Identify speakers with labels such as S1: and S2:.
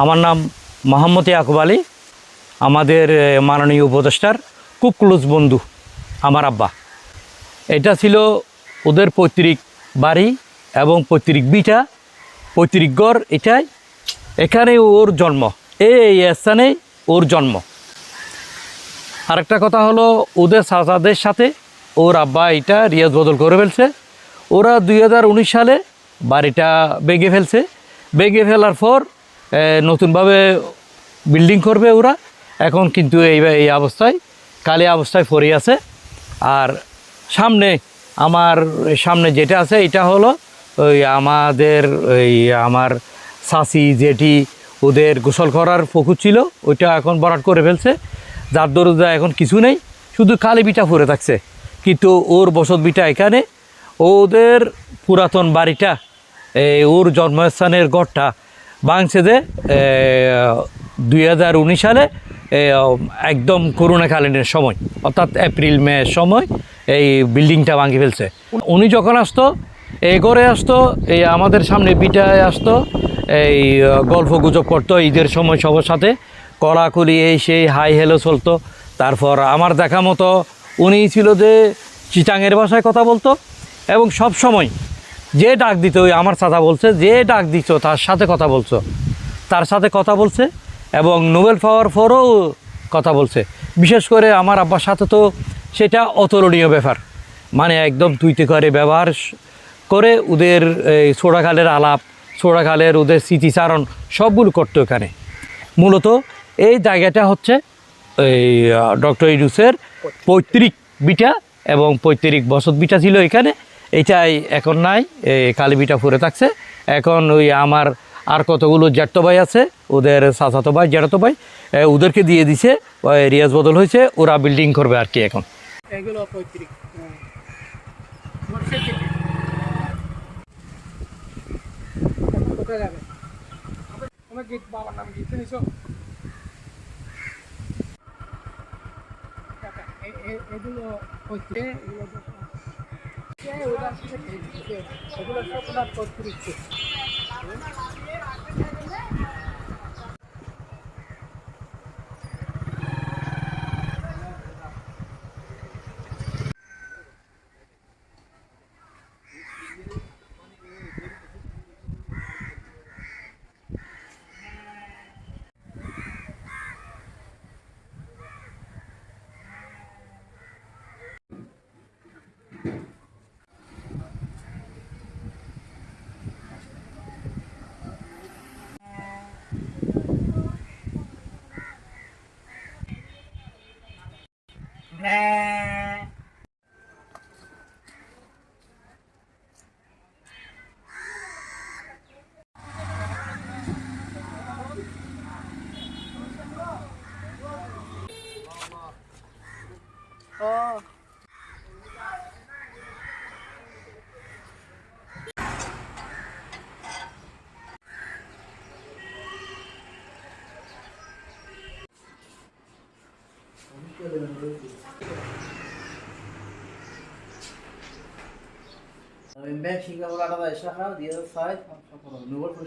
S1: আমার নাম মোহাম্মদ ইয়াকুব আলী, আমাদের মাননীয় উপদেষ্টার খুব ক্লোজ বন্ধু, আমার আব্বা। এটা ছিল ওদের পৈতৃক বাড়ি এবং পৈতৃক বিটা, পৈতৃক গড় এটাই। এখানে ওর জন্ম এই স্থানে ওর জন্ম। আরেকটা কথা হলো, ওদের সাজাদের সাথে ওর আব্বা এটা রিয়াজ বদল করে ফেলছে। ওরা দু হাজার উনিশ সালে বাড়িটা বেগে ফেলছে। বেগে ফেলার পর নতুনভাবে বিল্ডিং করবে ওরা। এখন কিন্তু এই এই অবস্থায়, কালি অবস্থায় পড়ে আছে। আর সামনে, আমার সামনে যেটা আছে, এটা হলো ওই আমাদের ওই আমার সাসি যেটি ওদের গোসল করার পুকুর ছিল। ওইটা এখন বরাট করে ফেলছে। যার দরজা এখন কিছু নেই। শুধু কালি বিটা পড়ে থাকছে। কিন্তু ওর বসত বিটা এখানে। ওদের পুরাতন বাড়িটা, এই ওর জন্মস্থানের গড়টা ভাঙছে যে দুই হাজার উনিশ সালে একদম করোনাকালীনের সময়, অর্থাৎ এপ্রিল, মে সময় এই বিল্ডিংটা ভাঙি ফেলছে। উনি যখন আসতো এই ঘরে আসতো এই আমাদের সামনে পিঠায় আসতো, এই গল্প গুজব করতো, ঈদের সময় সবার সাথে কলাকুলি এই সেই হাই হেলো চলতো। তারপর আমার দেখা মতো উনি ছিল যে চিটাঙের ভাষায় কথা বলতো, এবং সব সময় যে ডাক দিত ওই আমার চাচা বলছে, যে ডাক দিত তার সাথে কথা বলছো। তার সাথে কথা বলছে এবং নোবেল পাওয়ার পরও কথা বলছে। বিশেষ করে আমার আব্বার সাথে তো সেটা অতুলনীয় ব্যাপার। মানে একদম তুইতে করে ব্যবহার করে ওদের এই ছোড়াকালের আলাপ ছোড়াকালের ওদের স্মৃতিচারণ সবগুলো করতো এখানে। মূলত এই জায়গাটা হচ্ছে এই ডক্টর ইডুসের পৈতৃক বিটা এবং পৈতৃক বসত বিটা ছিল এখানে। এটাই এখন নাই, এই কালী বিটা পড়ে থাকছে। এখন ওই আমার আর কতগুলো জ্যাঠতো ভাই আছে, ওদের চাচাতো ভাই জ্যাঠাতো ভাই ওদেরকে দিয়ে দিছে রিয়াজ বদল হয়েছে, ওরা বিল্ডিং করবে আর কি এখন।
S2: এগুলো পৈতৃক ওগুলো সব ওনার পৈতৃক
S3: şimdi burada da glaube, da diye ich nachher, die Zeit, Nobel für